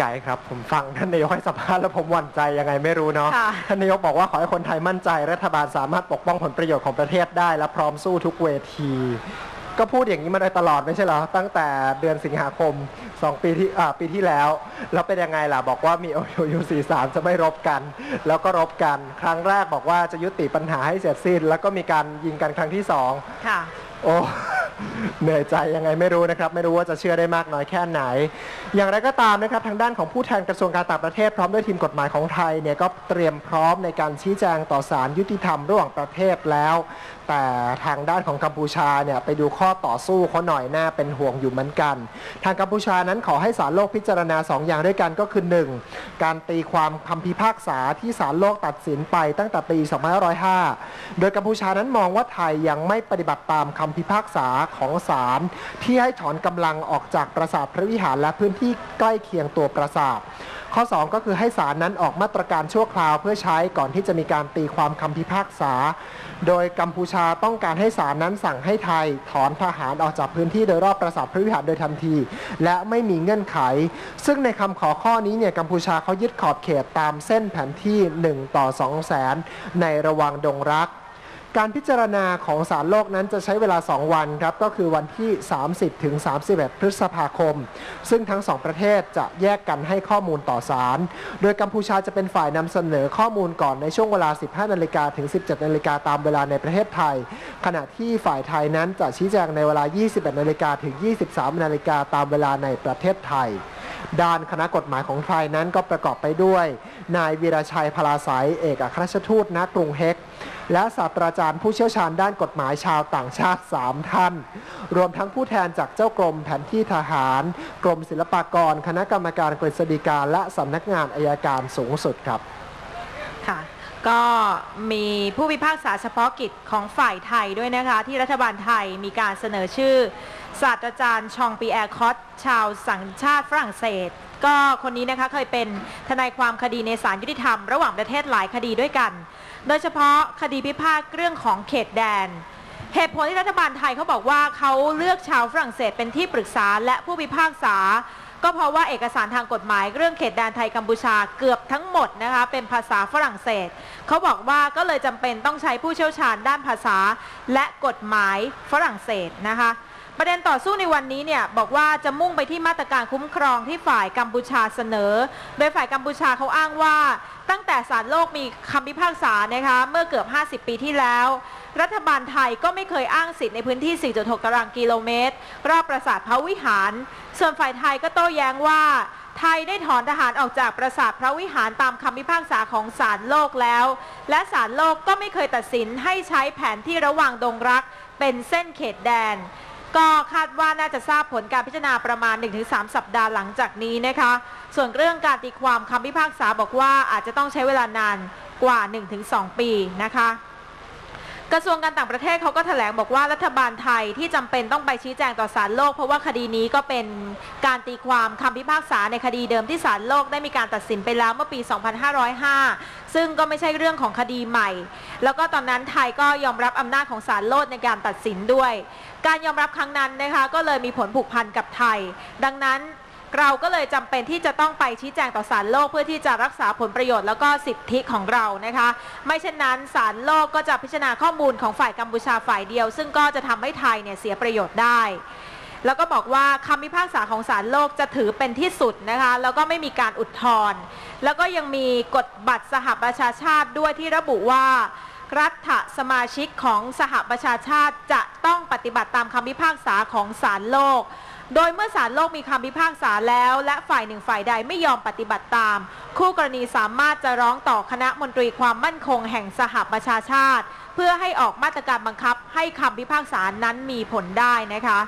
ไกด์ครับ ผมฟังท่านนายกให้สัมภาษณ์แล้วผมหวั่นใจยังไงไม่รู้เนาะค่ะท่านนายกบอกว่าขอให้คนไทยมั่นใจ รัฐบาลสามารถปกป้องผลประโยชน์ของประเทศได้ และพร้อมสู้ทุกเวที ก็พูดอย่างนี้มาโดยตลอดไม่ใช่เหรอ ตั้งแต่เดือนสิงหาคม 2 ปีที่อ่าปีที่แล้ว แล้วเป็นยังไงล่ะ บอกว่ามี OU 43จะไม่รบกัน แล้วก็รบกัน ครั้งแรกบอกว่าจะยุติปัญหาให้เสร็จสิ้น แล้วก็มีการยิงกันครั้งที่สองค่ะ โอ้ เหนื่อยใจยังไงไม่รู้นะครับ ไม่รู้ว่าจะเชื่อได้มากน้อยแค่ไหน อย่างไรก็ตามนะครับทางด้านของผู้แทนกระทรวงการต่างประเทศพร้อมด้วยทีมกฎหมายของไทยเนี่ยก็เตรียมพร้อมในการชี้แจงต่อศาลยุติธรรมระหว่างประเทศแล้ว แต่ทางด้านของกัมพูชาเนี่ยไปดูข้อต่อสู้เขาหน่อยน่าเป็นห่วงอยู่เหมือนกัน ทางกัมพูชานั้นขอให้ศาลโลกพิจารณาสองอย่างด้วยกันก็คือ 1. การตีความคำพิพากษาที่ศาลโลกตัดสินไปตั้งแต่ปี 2505 โดยกัมพูชานั้นมองว่าไทยยังไม่ปฏิบัติตามคำพิพากษาของศาลที่ให้ถอนกำลังออกจากปราสาทพระวิหารและพื้นที่ใกล้เคียงตัวปราสาท ข้อ 2 ก็คือให้ศาลนั้นออกมาตรการชั่วคราวเพื่อใช้ก่อนที่จะมีการตีความคำพิพากษา โดยกัมพูชาต้องการให้ศาลนั้นสั่งให้ไทยถอนทหารออกจากพื้นที่โดยรอบปราสาทพระวิหารโดยทันที และไม่มีเงื่อนไข ซึ่งในคำขอข้อนี้เนี่ยกัมพูชาเขายึดขอบเขตตามเส้นแผนที่ 1 ต่อ2แสนในระหว่างดงรัก การพิจารณาของศาลโลกนั้นจะใช้เวลา 2 วันครับ ก็คือวันที่ 30 ถึง 31 พฤษภาคม ซึ่งทั้งสองประเทศจะแยกกันให้ข้อมูลต่อศาลโดยกัมพูชาจะเป็นฝ่ายนำเสนอข้อมูลก่อนในช่วงเวลา 15 นาฬิกาถึง 17 นาฬิกาตามเวลาในประเทศไทย ขณะที่ฝ่ายไทยนั้นจะชี้แจงในเวลา 21 นาฬิกาถึง 23 นาฬิกาตามเวลาในประเทศไทย ด้านคณะกฎหมายของไทยนั้นก็ประกอบไปด้วย นายวีรชัยพลาสายเอกอัครราชทูตณกรุงเฮกและศาสตราจารย์ผู้เชี่ยวชาญด้านกฎหมายชาวต่างชาติ 3 ท่าน รวมทั้งผู้แทนจากเจ้ากรมแผนที่ทหาร กรมศิลปากร คณะกรรมการกฤษฎีกาและสำนักงานอายการสูงสุดครับ ก็มีผู้พิพากษาเฉพาะกิจของฝ่ายไทยด้วยนะคะ ที่รัฐบาลไทยมีการเสนอชื่อ ศาสตราจารย์ชองปีแอร์คอตชาวสัญชาติฝรั่งเศส ก็คนนี้นะคะเคยเป็นทนายความคดีในศาลยุติธรรมระหว่างประเทศหลายคดีด้วยกัน โดยเฉพาะคดีพิพาทเรื่องของเขตแดน เหตุผลที่รัฐบาลไทยเขาบอกว่าเขาเลือกชาวฝรั่งเศสเป็นที่ปรึกษาและผู้พิพากษา ก็เพราะว่าเอกสารทางกฎหมายเรื่องเขตแดนไทยกัมพูชาเกือบทั้งหมดนะคะเป็นภาษาฝรั่งเศส เขาบอกว่าก็เลยจำเป็นต้องใช้ผู้เชี่ยวชาญด้านภาษา และกฎหมายฝรั่งเศสนะคะประเด็นต่อสู้ในวันนี้เนี่ยบอกว่าจะมุ่งไปที่มาตรการคุ้มครองที่ฝ่ายกัมพูชาเสนอ โดยฝ่ายกัมพูชาเขาอ้างว่า ตั้งแต่ศาลโลกมีคำพิพากษานะคะเมื่อเกือบ 50 ปีที่แล้ว รัฐบาลไทยก็ไม่เคยอ้างสิทธิ์ในพื้นที่ 4.6 ตารางกิโลเมตร รอบปราสาทพระวิหาร ส่วนฝ่ายไทยก็โต้แย้งว่าไทยได้ถอนทหารออกจากปราสาทพระวิหารตามคำพิพากษาของศาลโลกแล้ว และศาลโลกก็ไม่เคยตัดสินให้ใช้แผนที่ระหว่างดงรัก เป็นเส้นเขตแดน ก็คาดว่าน่าจะทราบผลการพิจารณาประมาณ 1-3 สัปดาห์หลังจากนี้นะคะ ส่วนเรื่องการตีความคำพิพากษาบอกว่าอาจจะต้องใช้เวลานานกว่า 1-2 ปีนะคะ กระทรวงการต่างประเทศเขาก็แถลงบอกว่ารัฐบาลไทยที่จำเป็นต้องไปชี้แจงต่อศาลโลก เพราะว่าคดีนี้ก็เป็นการตีความคำพิพากษาในคดีเดิมที่ศาลโลกได้มีการตัดสินไปแล้วเมื่อปี 2505 ซึ่งก็ไม่ใช่เรื่องของคดีใหม่ แล้วก็ตอนนั้นไทยก็ยอมรับอำนาจของศาลโลกในการตัดสินด้วย การยอมรับครั้งนั้นนะคะก็เลยมีผลผูกพันกับไทย ดังนั้น เราก็เลยจำเป็นที่จะต้องไปชี้แจงต่อศาลโลกเพื่อที่จะรักษาผลประโยชน์แล้วก็สิทธิของเรานะคะ ไม่เช่นนั้นศาลโลกก็จะพิจารณาข้อมูลของฝ่ายกัมพูชาฝ่ายเดียว ซึ่งก็จะทำให้ไทยเนี่ยเสียประโยชน์ได้ แล้วก็บอกว่าคำพิพากษาของศาลโลกจะถือเป็นที่สุดนะคะแล้วก็ไม่มีการอุทธรณ์แล้วก็ยังมีกฎบัตรสหประชาชาติด้วยที่ระบุว่ารัฐสมาชิกของสหประชาชาติจะต้องปฏิบัติตามคำพิพากษาของศาลโลก โดยเมื่อศาลโลกมีคำพิพากษาแล้ว และฝ่ายหนึ่งฝ่ายใดไม่ยอมปฏิบัติตาม คู่กรณีสามารถจะร้องต่อคณะมนตรีความมั่นคงแห่งสหประชาชาติ เพื่อให้ออกมาตรการบังคับ ให้คำพิพากษานั้นมีผลได้นะคะ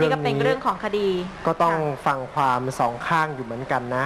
นี่ก็เป็นเรื่องของคดี ก็ต้องฟังความสองข้างอยู่เหมือนกันนะ